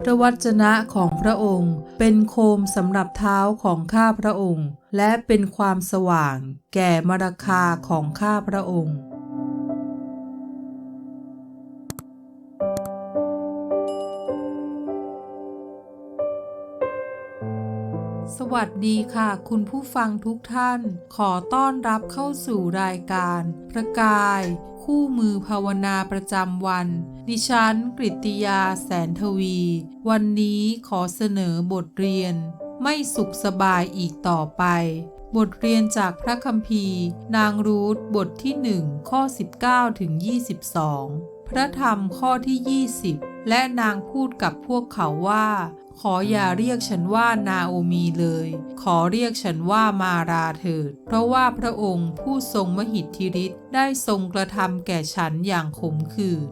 พระวจนะของพระองค์ เป็นโคมสำหรับเท้าของข้าพระองค์ และเป็นความสว่าง แก่มรคาของข้าพระองค์ วัสดีค่ะคุณผู้ฟังทุกท่าน ขอต้อนรับเข้าสู่รายการประกาย คู่มือภาวนาประจำวัน ดิฉันกริติยาแสนทวี วันนี้ขอเสนอบทเรียน ไม่สุขสบายอีกต่อไป บทเรียนจากพระคัมภีร์ นางรูธบทที่ 1 ข้อ 19 ถึง 22 พระธรรมข้อที่ 20และนางพูดกับพวกเขาว่า ขออย่าเรียกฉันว่านาโอมีเลย ขอเรียกฉันว่ามาราเถิด เพราะว่าพระองค์ผู้ทรงมหิทธิฤทธิ์ได้ทรงกระทำแก่ฉันอย่างขมขื่น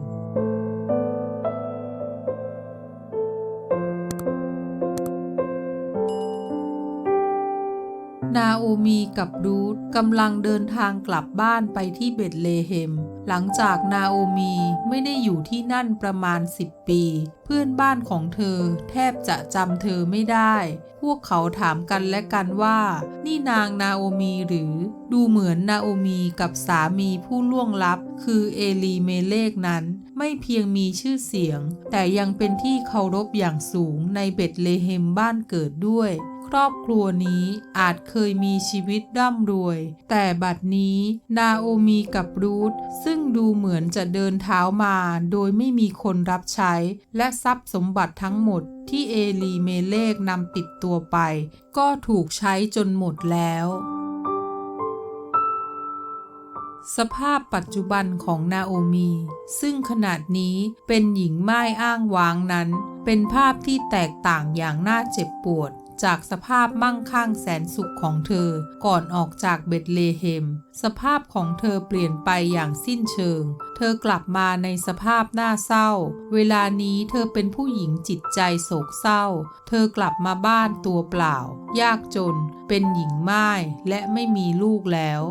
นาโอมีกับรูธกำลังเดินทางกลับบ้านไปที่เบตเลเฮม หลังจากนาโอมีไม่ได้อยู่ที่นั่นประมาณ 10 ปี เพื่อนบ้านของเธอแทบจะจำเธอไม่ได้ พวกเขาถามกันและกันว่า นี่นางนาโอมีหรือดูเหมือนนาโอมีกับสามีผู้ล่วงลับ คือเอลีเมเลกนั้น ไม่เพียงมีชื่อเสียง แต่ยังเป็นที่เคารพอย่างสูงในเบตเลเฮมบ้านเกิดด้วย ครอบครัวนี้อาจเคยมีชีวิตร่ำรวย แต่บัดนี้นาโอมีกับรูธซึ่งดูเหมือนจะเดินเท้ามาโดยไม่มีคนรับใช้ และทรัพย์สมบัติทั้งหมดที่เอลีเมเลกนำติดตัวไป ก็ถูกใช้จนหมดแล้วสภาพปัจจุบันของนาโอมี ซึ่งขนาดนี้เป็นหญิงไม้อ้างว้างนั้น เป็นภาพที่แตกต่างอย่างน่าเจ็บปวด จากสภาพมั่งคั่งแสนสุขของเธอ ก่อนออกจากเบตเลเฮม สภาพของเธอเปลี่ยนไปอย่างสิ้นเชิง เธอกลับมาในสภาพน่าเศร้า เวลานี้เธอเป็นผู้หญิงจิตใจโศกเศร้า เธอกลับมาบ้านตัวเปล่า ยากจน เป็นหญิงไม้และไม่มีลูกแล้ว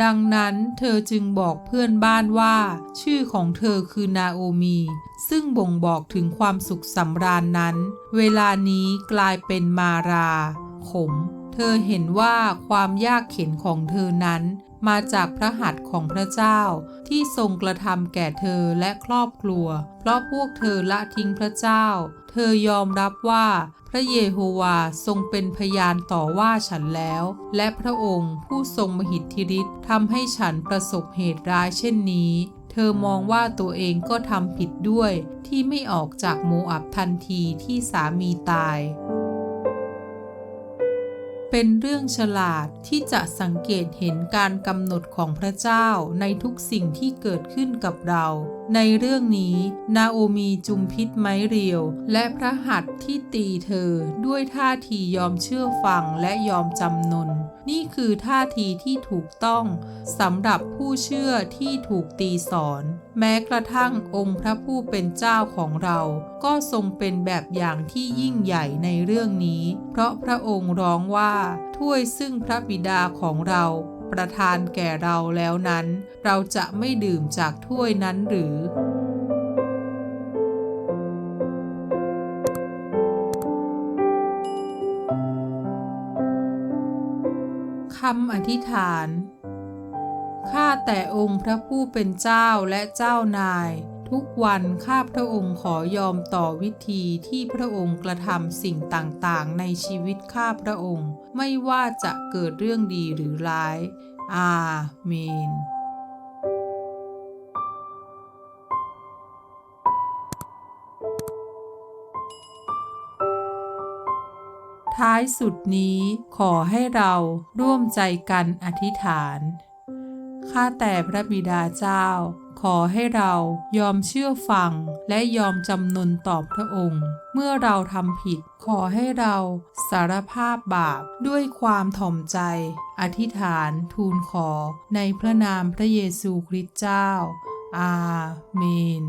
ดังนั้นเธอจึงบอกเพื่อนบ้านว่า ชื่อของเธอคือนาโอมี ซึ่งบ่งบอกถึงความสุขสำราญนั้น เวลานี้กลายเป็นมารา ขม เธอเห็นว่าความยากเข็นของเธอนั้นมาจากพระหัตถ์ของพระเจ้าที่ทรงกระทำแก่เธอและครอบครัว เพราะพวกเธอละทิ้งพระเจ้า เธอยอมรับว่าพระเยโฮวาทรงเป็นพยานต่อว่าฉันแล้ว และพระองค์ผู้ทรงมหิทธิฤทธิ์ทำให้ฉันประสบเหตุร้ายเช่นนี้ เธอมองว่าตัวเองก็ทำผิดด้วยที่ไม่ออกจากโมอับทันทีที่สามีตาย เป็นเรื่องฉลาดที่จะสังเกตเห็นการกำหนดของพระเจ้าในทุกสิ่งที่เกิดขึ้นกับเราในเรื่องนี้นาโอมีจุมพิษไม้เรียว และพระหัตถ์ที่ตีเธอด้วยท่าทียอมเชื่อฟังและยอมจำนน นี่คือท่าทีที่ถูกต้องสำหรับผู้เชื่อที่ถูกตีสอน แม้กระทั่งองค์พระผู้เป็นเจ้าของเรา ก็ทรงเป็นแบบอย่างที่ยิ่งใหญ่ในเรื่องนี้ เพราะพระองค์ร้องว่าถ้วยซึ่งพระบิดาของเรา ประทานแก่เราแล้วนั้น เราจะไม่ดื่มจากถ้วยนั้นหรือคำอธิษฐาน ข้าแต่องค์พระผู้เป็นเจ้าและเจ้านาย ทุกวันข้าพระองค์ขอยอมต่อวิธีที่พระองค์กระทำสิ่งต่างๆ ในชีวิตข้าพระองค์ ไม่ว่าจะเกิดเรื่องดีหรือร้าย อาเมน ท้ายสุดนี้ขอให้เราร่วมใจกันอธิษฐาน ข้าแต่พระบิดาเจ้า ขอให้เรายอมเชื่อฟัง และยอมจำนนต่อพระองค์ เมื่อเราทำผิด ขอให้เราสารภาพบาปด้วยความถ่อมใจ อธิษฐานทูลขอในพระนามพระเยซูคริสต์เจ้า อาเมน